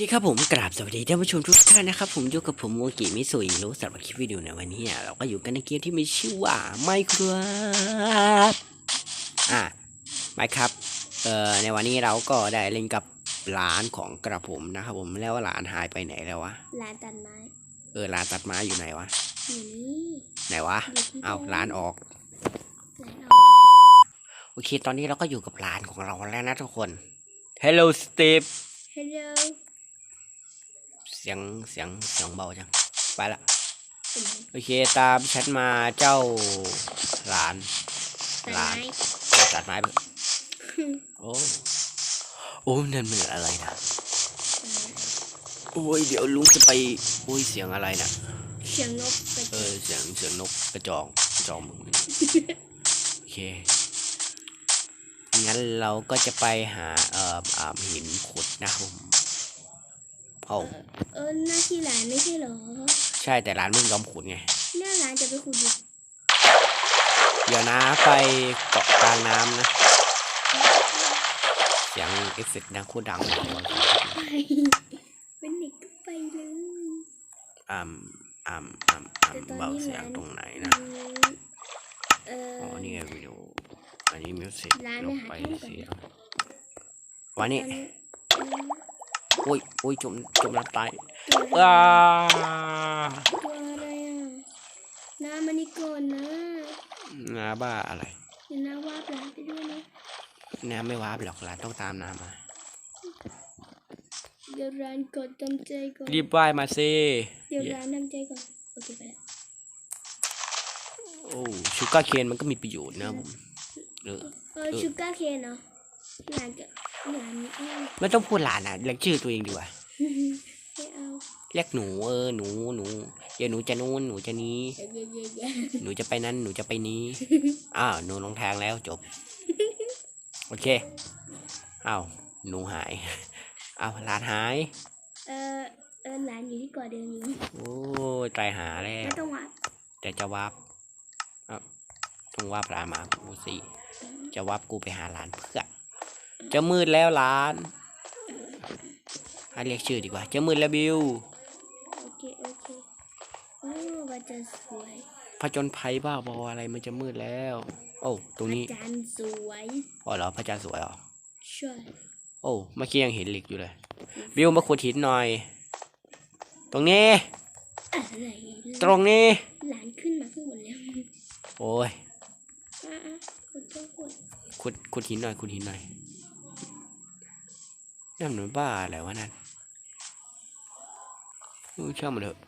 เคครับผมกราบสวัสดีท่านผู้ชมทุกท่านนะครับผมอยู่กับผมโมกิมิสุอิรู้สำหรับคลิปวิดีโอในวันนี้เราก็อยู่กันในเกมที่มีชื่อว่าไมครับอะไมครับเอ่อในวันนี้เราก็ได้เล่นกับหลานของกระผมนะครับผมแล้วหลานหายไปไหนแล้ววะร้านตัดไม้เออหลานตัดไม้อยู่ไหนวะอยู่นี่ไหนวะอยู่ที่เอาดิมหลานออกร้านออกโอเคตอนนี้เราก็อยู่กับหลานของเราแล้วนะทุกคน Hello Steve ฮัลโหลเสียงเสียงเสียงเบาจัง ไปละเป็นไงโอเคตามฉันมาเจ้าหลานตัดหลานไม้จะตัดไม้ไปโอ้โอ้นั่นมันอะไรนะโอ้ยเดี๋ยวลุงจะไปโอ้ยเสียงอะไรนะเสียงนกกระเอจออกเสียงเสียงนกกระจองกระจองมึงนี่โอเคงั้นเราก็จะไปหาเอ่ออ่าหินขุดนะครับผม โอ้เออหน้าที่ร้านไม่ใช่เหรอ ใช่แต่ร้านมึงยอมขุดไงหน้าร้านจะไปขุดดิเดี๋ยวนะไปเกาะกลางน้ำนะ เสียงเอฟเฟกต์ดังโคตรดังเลยไปเป็นเด็กก็ไปเลยอ่ำอ่ำอ่ำแต่ตอนอ่ำเบานี้เสียงร้านตรงไหนนะเอออ๋อนี่ไงวิดีโออันนี้มิวสิกร้านลเนี่งยไปหาที่ก่อนเสียงวันนี้ ตอนนี้อุ้ยอุ้ยจมจมน้ำตายตัวอะไรว้าตัวอะไรอะน้ามันนี่ก่อนนะน้าบ้าอะไรเดี๋ยวน้าวาบร้านไปด้วยนะน้าไม่ว้าบหรอกหลานต้องตามน้ามาเดี๋ยวร้านกดทำใจก่อนรีบว่ายมาสิเดี๋ยวร้านทำใจก่อนโอเคไปแล้วโอ้ชูการ์เคนมันก็มีประโยชน์นะผมเออเออชูการ์เคนเนาะร้านกับร้านนี้เอา ไม่ต้องพูดหลานอะเรียกชื่อตัวเองดีกว่าไม่เอาเรียกหนูเออหนูหนูเดี๋ยวหนูจะนู่นหนูจะนี้เย้เย้เย้เย้หนูจะไปนั้นหนูจะไปนี้อ้าวหนูลงทางแล้วจบ โอเคอ้าวหนูหายอ้าวหลานหาย เออเออร้านอยู่ที่เก่อเดิมอยู่โอ้ยตายหาแล้ไม่วต้องวัดแต่จะวับเอ้าต้องวับหลานมากูสิจะวับกูไปหาหลานเพื่อ จะมืดแล้วหลานให้เรียกชื่อดีกว่า จะมืดแล้วบิวโอเคโอเคโอ้ว่าจะสวยผจญภัยบ้าบออะไรมันจะมืดแล้ว โอ้ตรงนี้อาจารย์สวยอ๋อเหรอพระจันทร์สวยเหรอช่วยโอ้เมื่อกี้ยังเห็นเหล็กอยู่เลย บิวมาขุดหินหน่อย ตรงนี้ อะไรตรงนี้ หลานขึ้นมาข้างบนแล้วโอ้ยอะอะคุณต้องกดขุดขุดหินหน่อยขุดหินหน่อย นั่นมันบ้าอะไรวะนั่นอู้ช่างมันเถอะ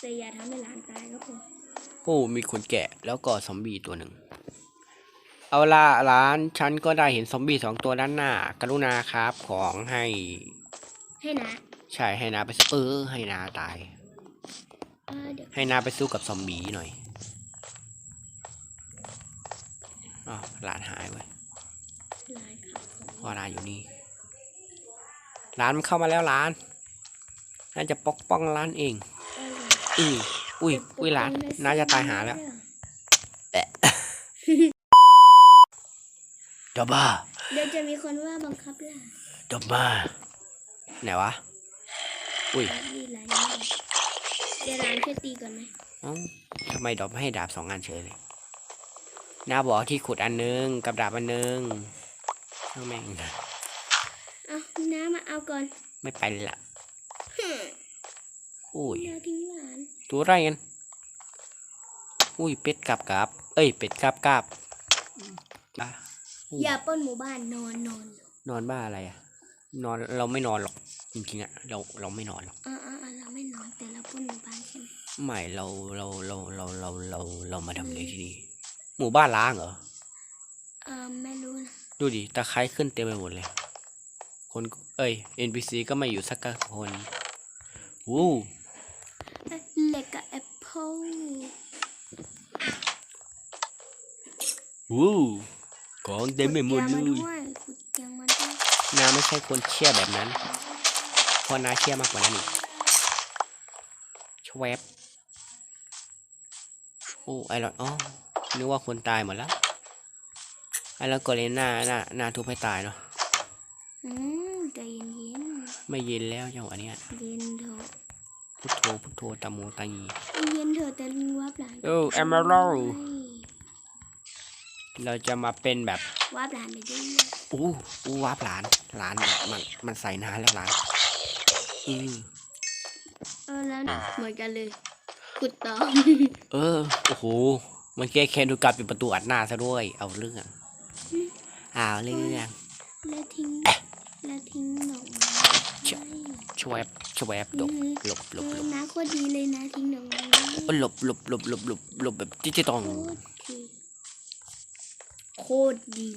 แต่อย่าทำให้หลานตายก็พอโอ้มีคนแกะแล้วก็ซอมบี้ตัวหนึ่ง เอาละร้านฉันก็ได้เห็นซอมบี้สองตัวด้านหน้า กรุณาครับของให้ ให้นะ ใช่ให้นาไปสู้เออให้นาตาย เออเดี๋ยวให้นาไปสู้กับซอมบี้หน่อย อ๋อหลานหายเว้ยหลานขับของพอร้านอยู่นี่ ร้านมันเข้ามาแล้วร้าน น่าจะปกป้องร้านเองเอออืออุ้ย อุ้ยร้าน น่าจะตายหาแล้วจบบ้าเดี๋ยวจะมีคนว่าบังคับล่ะจบบ้าไหนวะ อุ้ยร้านดีร้านนี้เดี๋ยวร้านแค่ตีก่อนไหมเอ้าทำไมดอกให้ดาบสองอันเฉยเลย นาบอกที่ขุดอันนึง กับดาบอันนึงช่างแม่งเอาน้ามาเอาก่อน ไม่ไปละอุ้ยน้าทิ้งหลานตัวอะไรกันอุ้ยเป็ดกับกับ เอ้ยเป็ดกับกับบ้าอย่าปล้นหมู่บ้านนอนนอนนอนบ้าอะไรอะนอนเราไม่นอนหรอกจริงๆอะเราเราไม่นอนหรอกอ่าอ่าอ่าเราไม่นอนแต่เราปล้นหมู่บ้านใช่ไหมไม่เราเราเราเราเราเราเรามาทำอะไรที่นี่ หมู่บ้านล้างเหรอ เออไม่รู้นะดูดิตะไคร้ขึ้นเต็มไปหมดเลย คนเอ้ย NPC ก็ไม่อยู่สักคนวู้เอ้ยเหล็กกับแอปเปิลวู้ของเต็มไปหมดขุเลเตียงมายด้วยขุดเตียงมาด้วยนาไม่ใช่คนเชื่อแบบนั้นเพราะนาเชื่อมากกว่านั้นอีกชวบโอ้ไอรอนอ๋อ นึกว่าคนตายหมดแล้วไอรอนก็เลยหน้าหน้าหน้าทุบให้ตายเนาะอืมใจเย็นเย็นไม่เย็นแล้วจังหวะเนี้ยๆเย็นเถอะพุทโธพุทโธตะโมตังยีเย็นเถอะแต่ลุงวับหลานโอ้ Emerald เราจะมาเป็นแบบวับหลานไปด้วยอู้อู้วาบหลาน หลานมันมันใส่นานแล้วหลานอือเออแล้วนะเหมือนกันเลยขุดต่อเออโอ้โห มันแก้แค้นดูกลับเป็นประตูอัดหน้าซะด้วย เอาเรื่องเอาเรื่องแล้วทิ้งแล้วทิ้งดอกไม้ชวบชวบดบหลบหลบหลบนะโคตรดีเลยนะทิ้งดอกไม้เออหลบหลบหลบหลบหลบหลบแบบที่จะต้องโคตรดี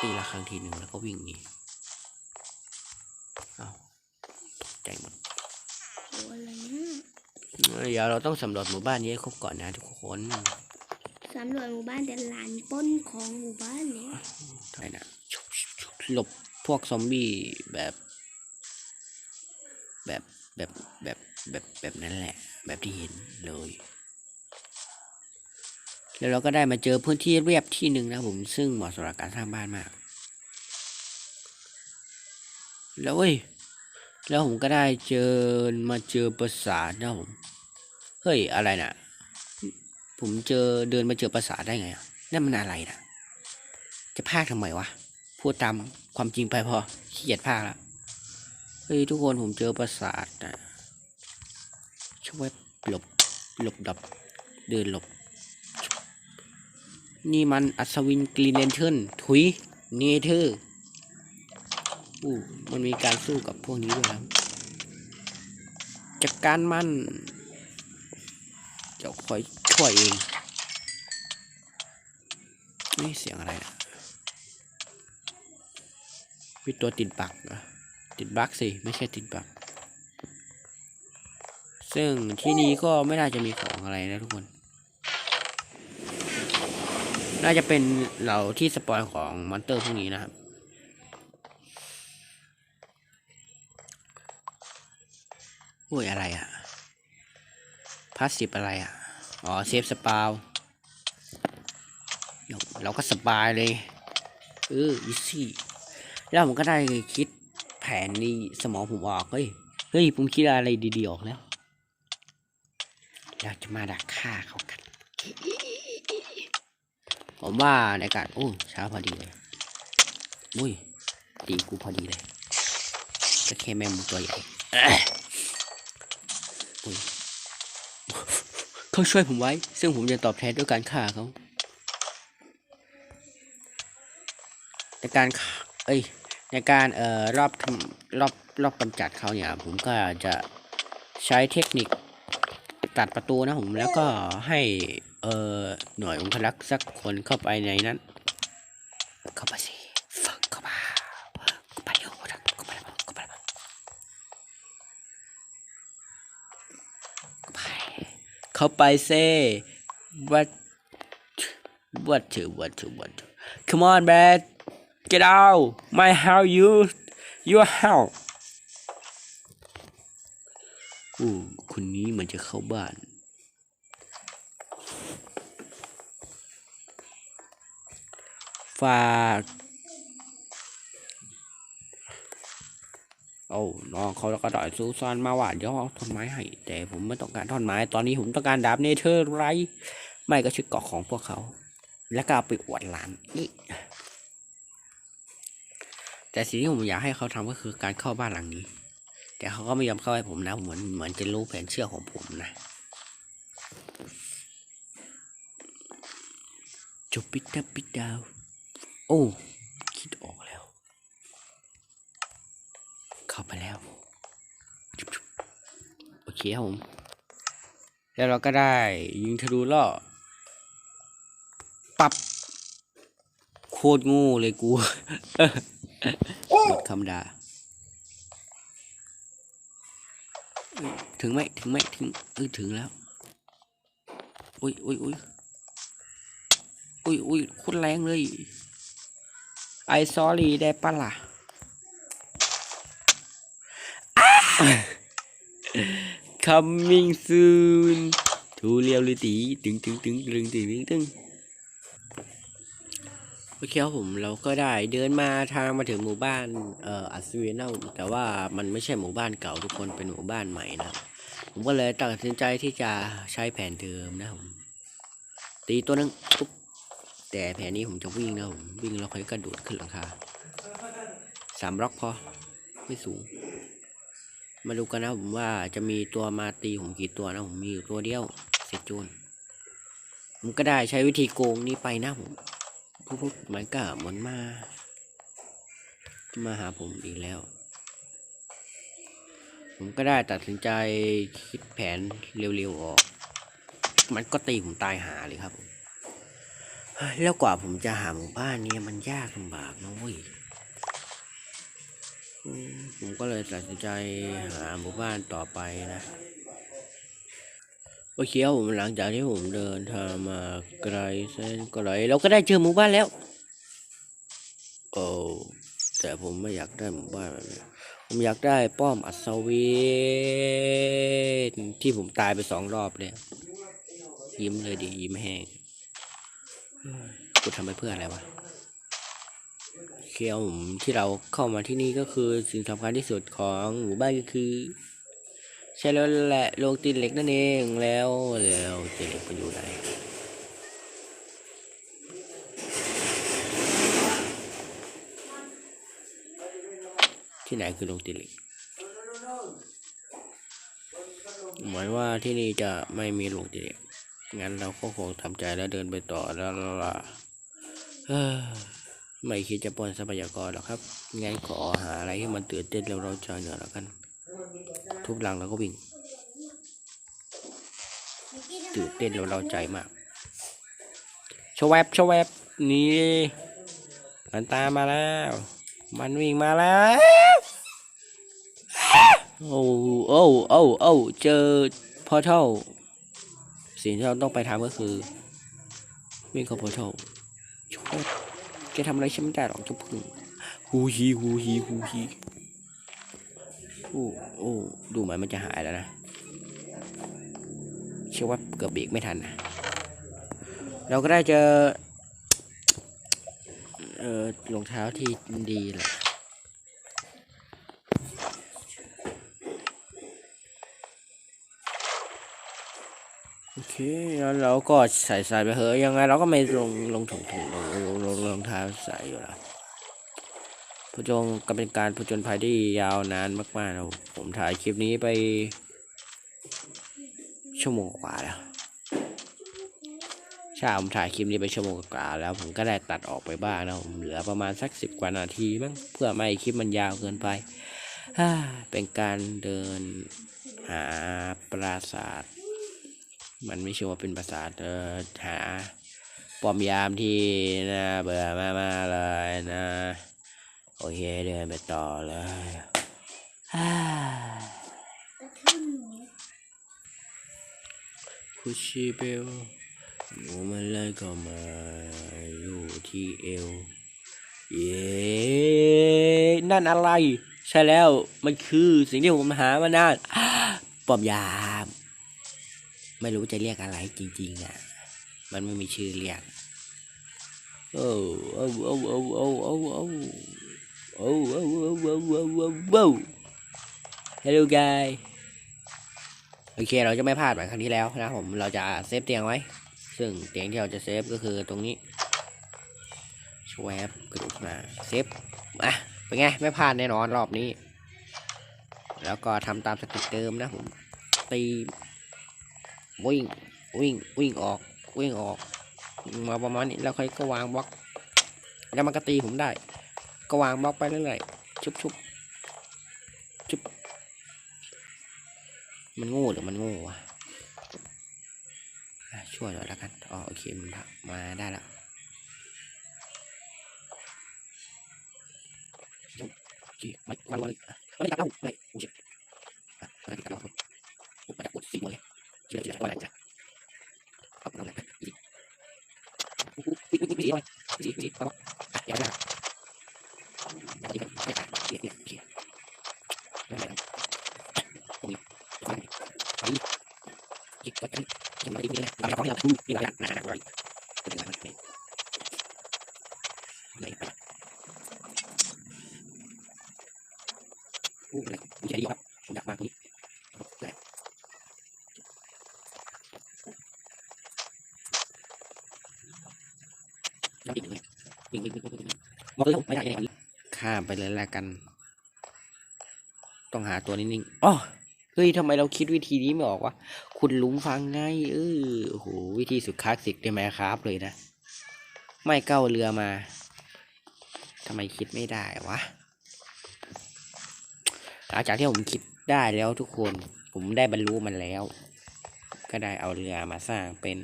ตีละครั้งทีหนึ่งแล้วก็วิ่งหนี เดี๋ยวเราต้องสำรวจหมู่บ้านนี้ให้ครบก่อนนะทุกคนสำรวจหมู่บ้านแต่หลานปล้นของหมู่บ้านเนี่ยใช่นะชุบชุบชุบหลบพวกซอมบี้แบบ แบบแบบแบบแบบแบบนั้นแหละ แบบที่เห็นเลย แล้วเราก็ได้มาเจอพื้นที่เรียบที่หนึ่งนะผมซึ่งเหมาะสำหรับการสร้างบ้านมาก แล้วเว้ย แล้วผมก็ได้เจอมาเจอปราสาทนะผม เฮ้ยอะไรน่ะ ผมเจอเดินมาเจอปราสาทได้ไงนั่นมันอะไรน่ะ จะพากทำไมวะ พูดตามความจริงไปพอขี้เกียจพากล้วเฮ้ยทุกคนผมเจอปราสาทนะช่วยหลบหลบดับ เดินหลบ นี่มันอัศวินกรีนเลนเทิร์นถุยเนเธอร์ อู้มันมีการสู้กับพวกนี้ด้วยครับจัดการมันจ้าคอยช่วยเองนี่เสียงอะไรนะมีตัวติดบักเหรอติดบักสิไม่ใช่ติดบัก ซึ่งที่นี้ก็ไม่น่าจะมีของอะไรนะทุกคน น่าจะเป็นเหล่าที่สปอยของมอนเตอร์พวกนี้นะครับ อุ้ยอะไรอะพาสซีฟอะไรอะอ๋อเซฟสปาวเราก็สบายเลยเอออีซี่แล้วผมก็ได้คิดแผนนี้สมองผมออกเฮ้ยเฮ้ยผมคิดอะไรดีๆออกแล้วเราจะมาดักฆ่าเขากัน ผมว่าในการโอ้เช้าพอดีเลยอุ้ยตีกูพอดีเลยก็แค่แมงมุมตัวใหญ่ เอ้ยอุ้ย เขาช่วยผมไว้ ซึ่งผมจะตอบแทนด้วยการฆ่าเขา ในการฆ่าเอ้ย ในการเอ่อรอบทำรอบรอบกำจัดเขาเนี่ยผมก็จะใช้เทคนิคตัดประตูนะผมแล้วก็ให้เอ่อหน่วยองครักษ์สักคนเข้าไปในนั้นเข้าไปสิ เขาไปเซ่ what what to what to what to come on man get out my how you your how โอ้คนนี้มือนจะเข้าบ้านฝาก อ้น้องเขาก็ดอยซูซานมาว่าเดี๋ยวเอาท่อนไม้ให้ แต่ผมไม่ต้องการท่อนไม้ ตอนนี้ผมต้องการดาบเนเธอร์ไรท์ไม่ก็ชุดเกาะของพวกเขา แล้วก็ไปอวดหลานนี่แต่สิ่งที่ผมอยากให้เขาทำก็คือการเข้าบ้านหลังนี้ แต่เขาก็ไม่ยอมเข้าให้ผมนะ เหมือนเหมือนจะรู้แผนเชื่อของผมนะจบปิดดาปิดดาว โอ้อกแล้ว เข้าไปแล้ว โอเคครับผม แล้วเราก็ได้ยิงทะลุล่อปับโคตรงูเลยกูหมดคำดา ถึงไหมถึงไหมถึงเออถึงแล้วอุ้ยอุ้ยอุ้ยอุ้ยอุ้ยโคตรแรงเลยไอซอรี่ได้ปะล่ะ coming soon ทูเรียวลิตีตึงตึงตึงตึงตึงตึงตึงโอเคครับผมเราก็ได้เดินมาทางมาถึงหมู่บ้านเอ่ออัศวินนะแต่ว่ามันไม่ใช่หมู่บ้านเก่าทุกคนเป็นหมู่บ้านใหม่นะผมก็เลยตัดสินใจที่จะใช้แผนเดิมนะผมตีตัวนึงปุ๊บแต่แผนนี้ผมจะวิ่งนะผมวิ่งแล้วค่อยกระโดดขึ้นหลังคาสามบล็อกพอไม่สูง มาดูกันนะผมว่าจะมีตัวมาตีผมกี่ตัวนะผมมีอยู่ตัวเดียวเสร็จจูนผมก็ได้ใช้วิธีโกงนี้ไปนะผมปุ๊บๆมันก็หมุนมา มาหาผมอีกแล้ว ผมก็ได้ตัดสินใจคิดแผนเร็วๆออก มันก็ตีผมตายหาเลยครับ แล้วกว่าผมจะหาหมู่บ้านเนี้มันยากลำบากนะเว้ยอืม ผมก็เลยตัดสินใจหาหมู่บ้านต่อไปนะโอเคผมหลังจากที่ผมเดินทางมาไกลเส้นไกลเราก็ได้เจอหมู่บ้านแล้ว โอ้แต่ผมไม่อยากได้หมู่บ้านแบบนี้ผมอยากได้ป้อมอัศวินที่ผมตายไปสองรอบเลยยิ้มเลยดิยิ้มแห้งกูทำไปเพื่ออะไรวะ เคผมที่เราเข้ามาที่นี่ก็คือสิ่งสำคัญที่สุดของหมู่บ้านก็คือใช่แล้วแหละโรงตีนเหล็กนั่นเองแล้วแล้วตีนเหล็กมันอยู่ไหนที่ไหนคือโรงตีนเหล็กเหมือนว่าที่นี่จะไม่มีโรงตีนเหล็กงั้นเราก็คงทำใจแล้วเดินไปต่อแล้วล่ะ ไม่คิดจะปล้นทรัพยากรหรอกครับงั้นขอหาอะไรที่มันตื่นเต้นแล้วเราใจเหนือยแล้วกัน ทุบหลังแล้วก็วิ่ง ตื่นเต้นแล้วเราใจมากชวบชวบนี่มันตามมาแล้ว มันวิ่งมาแล้วโอ้โอ้โอ้โอ้เจอพอเท่าสิ่งที่เราต้องไปทำก็คือวิ่งเข้าพอเท่าชดแก ทำอะไรฉันไม่ได้หรอกเจ้าพึ่งฮูฮีฮูฮีฮูฮีโอ้โอ้ดูเหมือนมันจะหายแล้วนะ เชื่อว่าเกือบเบรกไม่ทันนะ เราก็ได้เจอ เอ่อรองเท้าที่ดีแหละ โอเคแล้วเราก็ใส่ใส่ไปเหอะยังไงเราก็ไม่ลงลงถุงถุงลงลงลงรองเท้าใส่อยู่แล้วผจญก็เป็นการผจญภัยที่ยาวนานมากๆนะผมถ่ายคลิปนี้ไป ชั่วโมงกว่าแล้วใช่ผมถ่ายคลิปนี้ไปชั่วโมงกว่าแล้ว ผมก็ได้ตัดออกไปบ้างนะผมเหลือประมาณสักสิบกว่านาทีมั้งเพื่อไม่ให้คลิปมันยาวเกินไปเป็นการเดินหาปราสาท มันไม่ใช่ว่าเป็นปราสาเออหาปอมยามที่น่าเบื่อมากๆเลยนะ โอเคเดินไปต่อเลยฮ่าคุชิเบลหนูมันเลยก็มาอยู่ที่เอว เย้นั่นอะไร ใช่แล้วมันคือสิ่งที่ผมหามานานปอมยาม ไม่รู้จะเรียกอะไรจริงๆอะ มันไม่มีชื่อเรียก โอ้โอ้โอ้โอ้โอ้โอ้โอ้โอ้โอ้โอ้โอ้โอ้โอ้โอ้ Hello guys โอเคเราจะไม่พลาดเหมือนครั้งที่แล้วนะครับผมเราจะเซฟเตียงไว้ ซึ่งเตียงที่เราจะเซฟก็คือตรงนี้ชวบกระดูกมาเซฟอะเป็นไงไม่พลาดแน่นอนรอบนี้ แล้วก็ทำตามสเติเดิมนะผมตี วิ่งวิ่งวิ่งออกวิ่งออกมาประมาณนี้แล้วค่อยก็วางบล็อก แล้วมันก็ตีผมได้ ก็วางบล็อกไปเรื่อยๆชุบชุบชุบมันโง่หรือมันโง่วะช่วยหน่อยแล้วกันอ๋อโอเคมันมาได้แล้วโอเคไม่วางวางเลยไม่ได้จับเราไม่ เราทุ่มมีหลายอย่างนะก็ถึงไม่ไคนเลยอู้อะไรดีใจดีครับผมอยากมาตรงนี้แต่ยังอีกหนึ่งเลยหนึ่งหนึ่งหนึ่งหนึ่งมองแล้วไม่ได้ยังไงข้ามไปเลยละกัน ต้องหาตัวนิ่งๆอ๋อ เฮ้ยทำไมเราคิดวิธีนี้ไม่ออกวะคุณลุงฟังไงเออโหวิธีสุดคลาสสิกได้ไหมครับเลยนะ ไม่เก้าเรือมาทำไมคิดไม่ได้วะหลังจากที่ผมคิดได้แล้วทุกคน ผมได้บรรลุมันแล้ว ก็ได้เอาเรือมาสร้างเป็น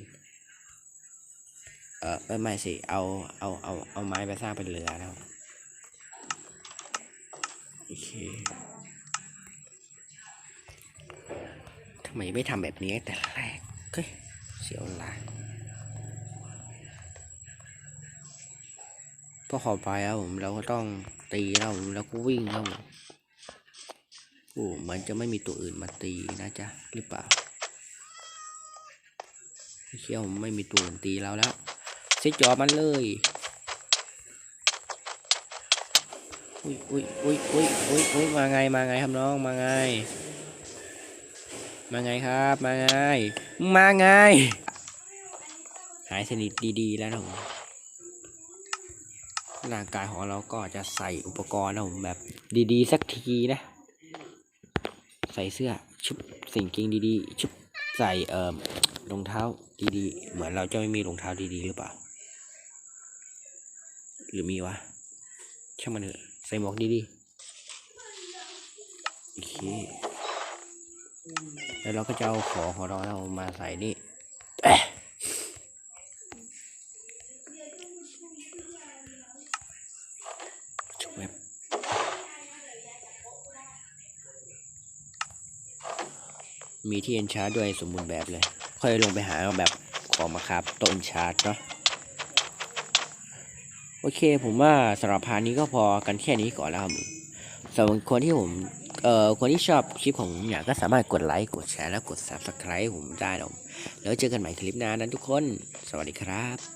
เออเออไม่สิเอาเอาเอาเอาไม้ไปสร้างเป็นเรือแล้วโอเค ไมไม่ทำแบบนี้แต่แรกเฮ้ยเสียเวลายก็ขอไปแล้วผมเราก็ต้องตีแล้วผมแล้วก็วิ่งแล้วผมโอ้มันจะไม่มีตัวอื่นมาตีนะจ๊ะหรือเปล่าเชื่อผมไม่มีตัวอื่นตีเราแล้วเซ็ตจอมันเลยอุ้ยอุ้ยอุ้ยอุ้ยอุ้ยอุ้ยมาไงมาไงครับน้องมาไง มาไงครับ มาไง มาไง หายสนิทดีๆแล้วนะผมร่างกายของเราก็จะใส่อุปกรณ์นะผมแบบดีๆ สักทีนะ ใส่เสื้อชุบสิ่งเกงดีๆ ชุบใส่เอ่อรองเท้าดีๆ เหมือนเราจะไม่มีรองเท้าดีๆ หรือเปล่า หรือมีวะ ช่างมันเถอะ ใส่หมวกดีๆ โอเค แล้วเราก็จะเอาของของเราเรามาใส่นี่ชุบเว็บมีที่เอนชาร์ด้วยสมบูรณ์แบบเลย ค่อยลงไปหาแบบของมาครับตัวเอนชาร์เนาะโอเคผมว่าสำหรับพาร์ทนี้ก็พอกันแค่นี้ก่อนแล้วครับสำหรับคนที่ผม เอ่อคนที่ชอบคลิปของผมอยากก็สามารถกดไลค์กดแชร์และกด subscribe ผมได้ผมแล้วเจอกันใหม่คลิปหน้านั้นทุกคน สวัสดีครับ